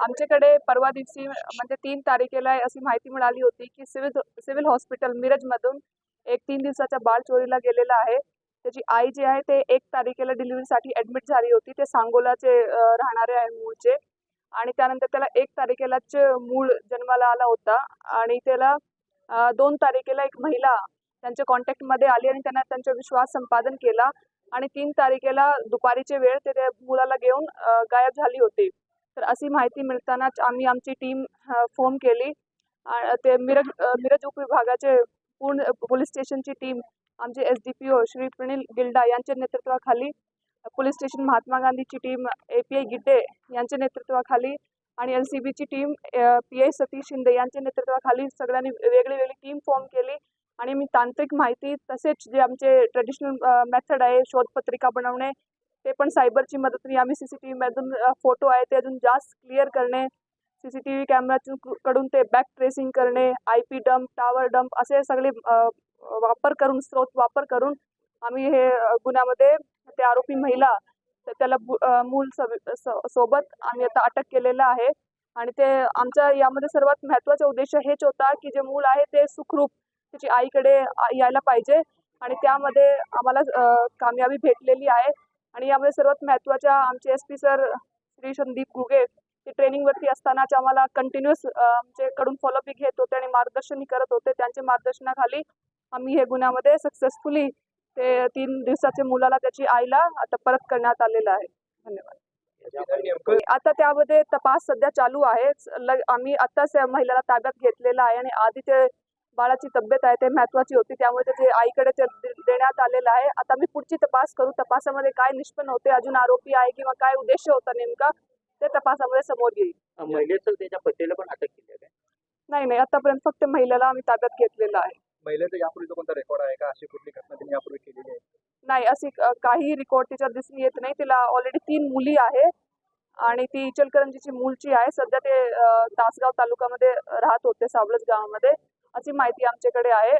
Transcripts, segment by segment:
आमच्याकडे परवा दिवशी म्हणजे तीन तारखेला अशी माहिती मिळाली होती की सिव्हिल सिव्हिल हॉस्पिटल मिरजमधून एक तीन दिवसाचा बाळ चोरीला गेलेला आहे. त्याची आई जी आहे ते एक तारखेला डिलिव्हरीसाठी ॲडमिट झाली होती. ते सांगोलाचे राहणारे आहे मूळचे. आणि त्यानंतर त्याला एक तारखेलाच मूळ जन्माला आला होता. आणि त्याला दोन तारखेला एक महिला त्यांच्या कॉन्टॅक्टमध्ये आली आणि त्यांना त्यांचा विश्वास संपादन केला. आणि तीन तारखेला दुपारीचे वेळ ते त्या मुलाला घेऊन गायब झाली होती. तर अशी माहिती मिळतानाच आम्ही आमची टीम फोन केली. ते मिरज मिरज उपविभागाचे पूर्ण पोलीस स्टेशनची टीम आमचे S D P O Shri Pranil Gilda यांच्या नेतृत्वाखाली पोलीस स्टेशन महात्मा गांधीची team A P I Gidde यांच्या नेतृत्वाखाली आणि एल सी बीची team P I Satish Shinde यांच्या नेतृत्वाखाली सगळ्यांनी वेगळी वेगळी टीम फॉर्म केली. आणि मी तांत्रिक माहिती तसेच जे आमचे ट्रेडिशनल मेथड आहे शोधपत्रिका बनवणे ते पण सायबरची मदतीने आम्ही सी सी टी व्हीमधून फोटो आहे ते अजून जास्त क्लिअर करणे सी सी टी व्ही कॅमेरातून कडून ते बॅक ट्रेसिंग करणे I P dump tower dump असे सगळे वापर करून स्रोत वापर करून आम्ही हे गुन्ह्यामध्ये ते आरोपी महिला तर त्याला मूल सव- स- सोबत आम्ही आता अटक केलेलं आहे. आणि ते आमचा यामध्ये सर्वात महत्त्वाचा उद्देश हेच होता की जे मूल आहे ते सुखरूप त्याची आईकडे यायला पाहिजे. आणि त्यामध्ये आम्हाला कामयाबी भेटलेली आहे. आणि यामध्ये सर्वात महत्त्वाच्या आमचे S P sir Shri Sandeep Guge ते ट्रेनिंगवरती असतानाच आम्हाला कंटिन्युअस आमच्याकडून फॉलोअप घेत होते आणि मार्गदर्शनही करत होते. त्यांच्या मार्गदर्शनाखाली आम्ही हे गुन्ह्यामध्ये सक्सेसफुली ते तीन दिवसाच्या मुलाला त्याची आईला आता परत करण्यात आलेलं आहे. धन्यवाद. आता त्यामध्ये तपास सध्या चालू आहे आम्ही आताच महिलेला ताब्यात घेतलेला आहे आणि आधी ते बाळाची तब्येत आहे ते महत्वाची होती त्यामुळे त्याचे आईकडे ते देण्यात आलेलं आहे. आता मी पुढची तपास करू तपासामध्ये काय निष्पन्न होते अजून आरोपी आहे किंवा काय उद्देश होता नेमका ते तपासामध्ये समोर येईल. महिलेचं त्याच्या पत्नीला पण अटक केली आहे नाही नाही आतापर्यंत फक्त महिलेला आम्ही ताब्यात घेतलेला आहे. महिलेचा यापूर्वीचा कोणता रेकॉर्ड आहे का? अशी कुठली घटना त्यांनी यापूर्वी केलेली आहे? नाही अशी काही रेकॉर्ड तिच्यात दिसून येत नाही. तिला ऑलरेडी तीन मुली आहे आणि ती इचलकरंजीची मूलची आहे. सध्या ते तासगाव तालुक्यामध्ये राहत होते सावलज गावामध्ये. अशी माहिती आमच्याकडे आहे.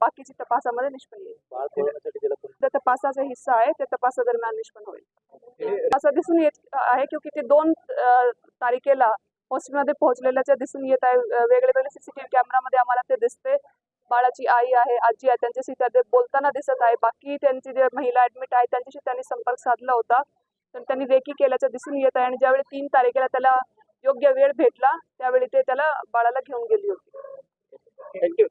बाकीची तपासामध्ये निष्पन्न येईल. तपासाचा हिस्सा आहे. त्या तपासादरम्यान निष्पन्न होईल. असं दिसून येत आहे की ते दोन तारखेला हॉस्पिटलमध्ये पोहोचलेल्याच्या दिसून येत आहे वेगळे वेगळे सीसीटीव्ही कॅमेरामध्ये आम्हाला ते दिसते. बाळाची आई आहे आजी आहे त्यांच्याशी त्या बोलताना दिसत आहे. बाकी त्यांची जे महिला ऍडमिट आहे त्यांच्याशी त्यांनी संपर्क साधला होता. तर त्यांनी रेकी केल्याचं दिसून येत आहे आणि ज्यावेळी तीन तारखेला त्याला योग्य वेळ भेटला त्यावेळी ते त्याला बाळाला घेऊन गेली होती. Thank you.